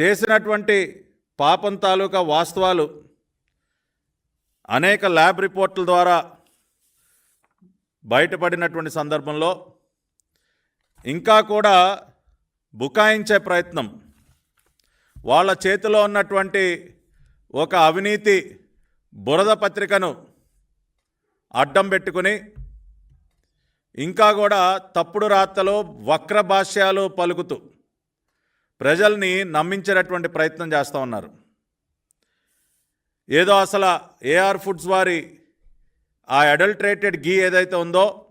చేసినటువంటి పాపం తాలూకా వాస్తవాలు అనేక ల్యాబ్ రిపోర్టుల ద్వారా బయటపడినటువంటి సందర్భంలో ఇంకా కూడా బుకాయించే ప్రయత్నం. వాళ్ళ చేతిలో ఉన్నటువంటి ఒక అవినీతి బురద పత్రికను అడ్డం పెట్టుకుని ఇంకా కూడా తప్పుడు రాతలు వక్ర భాష్యాలు పలుకుతూ ప్రజల్ని నమ్మించేటటువంటి ప్రయత్నం చేస్తూ ఉన్నారు. ఏదో అసలు ఏఆర్ ఫుడ్స్ వారి ఆ అడల్ట్రేటెడ్ గీ ఏదైతే ఉందో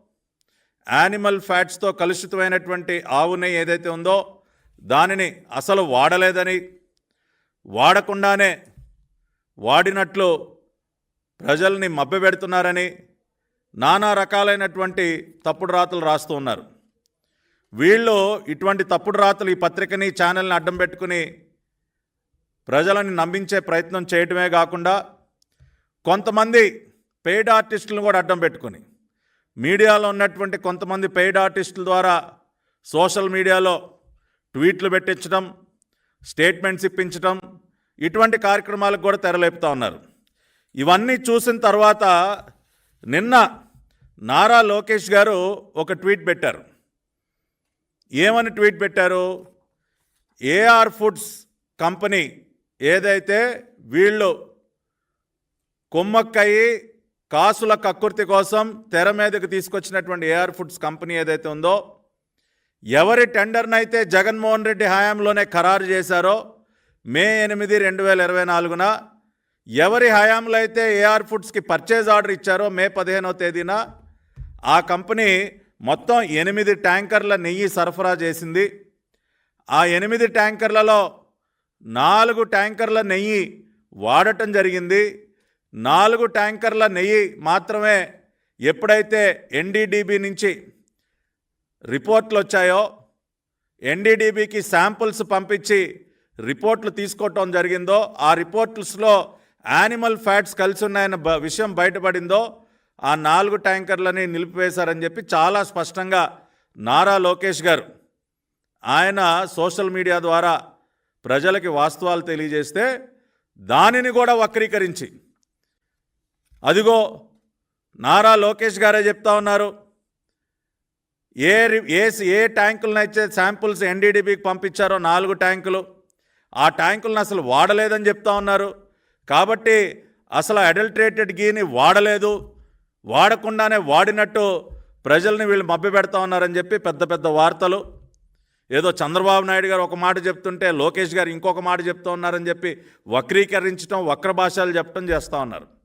యానిమల్ ఫ్యాట్స్తో కలుషితమైనటువంటి ఆవు నెయ్యి ఏదైతే ఉందో దానిని అసలు వాడలేదని వాడకుండానే వాడినట్లు ప్రజల్ని మభ్యపెడుతున్నారని నానా రకాలైనటువంటి తప్పుడు రాతలు రాస్తూ ఉన్నారు. వీళ్ళు ఇటువంటి తప్పుడు రాతలు ఈ పత్రికని ఛానల్ని అడ్డం పెట్టుకుని ప్రజలని నమ్మించే ప్రయత్నం చేయటమే కాకుండా కొంతమంది పెయిడ్ ఆర్టిస్టులను కూడా అడ్డం పెట్టుకుని మీడియాలో ఉన్నటువంటి కొంతమంది పెయిడ్ ఆర్టిస్టుల ద్వారా సోషల్ మీడియాలో ట్వీట్లు పెట్టించడం స్టేట్మెంట్స్ ఇప్పించడం ఇటువంటి కార్యక్రమాలకు కూడా తెరలేపుతా ఉన్నారు. ఇవన్నీ చూసిన తర్వాత నిన్న నారా లోకేష్ గారు ఒక ట్వీట్ పెట్టారు. ఏమని ట్వీట్ పెట్టారు? ఏఆర్ ఫుడ్స్ కంపెనీ ఏదైతే వీళ్ళు కొమ్మక్కయి కాసుల కక్కుర్తి కోసం తెర మీదకు తీసుకొచ్చినటువంటి ఏఆర్ ఫుడ్స్ కంపెనీ ఏదైతే ఉందో ఎవరి టెండర్నైతే జగన్మోహన్ రెడ్డి హయాంలోనే ఖరారు చేశారో మే ఎనిమిది రెండు వేల ఇరవై నాలుగున ఎవరి హయాంలో అయితే ఏఆర్ ఫుడ్స్కి పర్చేజ్ ఆర్డర్ ఇచ్చారో మే పదిహేనవ తేదీన ఆ కంపెనీ మొత్తం ఎనిమిది ట్యాంకర్ల నెయ్యి సరఫరా చేసింది. ఆ ఎనిమిది ట్యాంకర్లలో నాలుగు ట్యాంకర్ల నెయ్యి వాడటం జరిగింది. నాలుగు ట్యాంకర్ల నెయ్యి మాత్రమే ఎప్పుడైతే ఎన్డీడీబీ నుంచి రిపోర్ట్లు వచ్చాయో ఎన్డీడీబీకి శాంపుల్స్ పంపించి రిపోర్ట్లు తీసుకోవటం జరిగిందో ఆ రిపోర్ట్స్లో యానిమల్ ఫ్యాట్స్ కలిసి ఉన్నాయన్న బ- విషయం బయటపడిందో ఆ నాలుగు ట్యాంకర్లని నిలిపివేశారని చెప్పి చాలా స్పష్టంగా నారా లోకేష్ గారు ఆయన సోషల్ మీడియా ద్వారా ప్రజలకి వాస్తవాలు తెలియజేస్తే దానిని కూడా వక్రీకరించి అదిగో నారా లోకేష్ గారే చెప్తా ఉన్నారు ఏ రి- ఏ ఏ ట్యాంకులనైతే శాంపుల్స్ ఎన్డీడీబీకి పంపించారో నాలుగు ట్యాంకులు ఆ ట్యాంకులను అసలు వాడలేదని చెప్తా ఉన్నారు. కాబట్టి అసలు అడల్ట్రేటెడ్ గీని వాడలేదు. వాడకుండానే వాడినట్టు ప్రజల్ని వీళ్ళు మభ్యపెడతా ఉన్నారని చెప్పి పెద్ద పెద్ద వార్తలు. ఏదో చంద్రబాబు నాయుడు గారు ఒక మాట చెప్తుంటే లోకేష్ గారు ఇంకొక మాట చెప్తూ ఉన్నారని చెప్పి వక్రీకరించడం వక్ర భాషలు చెప్పడం చేస్తూ ఉన్నారు.